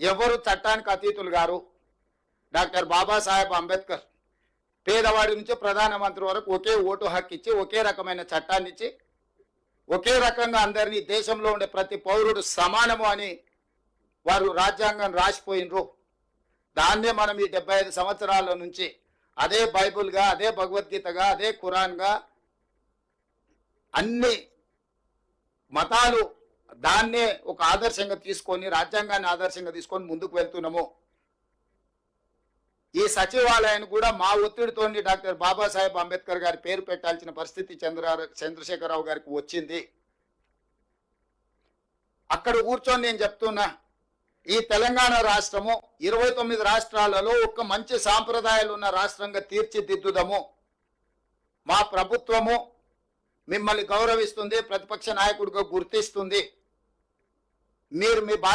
ఎవరు చట్టానికి అతీతులు గారు? డాక్టర్ బాబాసాహెబ్ అంబేద్కర్ పేదవాడి నుంచి ప్రధానమంత్రి వరకు ఒకే ఓటు హక్కు ఇచ్చి ఒకే రకమైన చట్టాన్ని ఇచ్చి ఒకే రకంగా అందరినీ దేశంలో ఉండే ప్రతి పౌరుడు సమానము అని వారు రాజ్యాంగం రాసిపోయినరు. దాన్నే మనం ఈ డెబ్బై ఐదు సంవత్సరాల నుంచి అదే బైబుల్గా అదే భగవద్గీతగా అదే ఖురాన్గా అన్ని మతాలు దాన్నే ఒక ఆదర్శంగా తీసుకొని రాజ్యాంగాన్ని ఆదర్శంగా తీసుకొని ముందుకు వెళ్తున్నాము. ఈ సచివాలయాన్ని కూడా మా ఒత్తిడితోని డాక్టర్ బాబాసాహెబ్ అంబేద్కర్ గారి పేరు పెట్టాల్సిన పరిస్థితి చంద్ర చంద్రశేఖరరావు గారికి వచ్చింది. అక్కడ కూర్చొని నేను చెప్తున్నా ఈ తెలంగాణ రాష్ట్రము ఇరవై తొమ్మిది రాష్ట్రాలలో ఒక మంచి సాంప్రదాయాలు ఉన్న రాష్ట్రంగా తీర్చిదిద్దుదము. మా ప్రభుత్వము మిమ్మల్ని గౌరవిస్తుంది ప్రతిపక్ష నాయకుడిగా గుర్తిస్తుంది. நேர்மை பாத்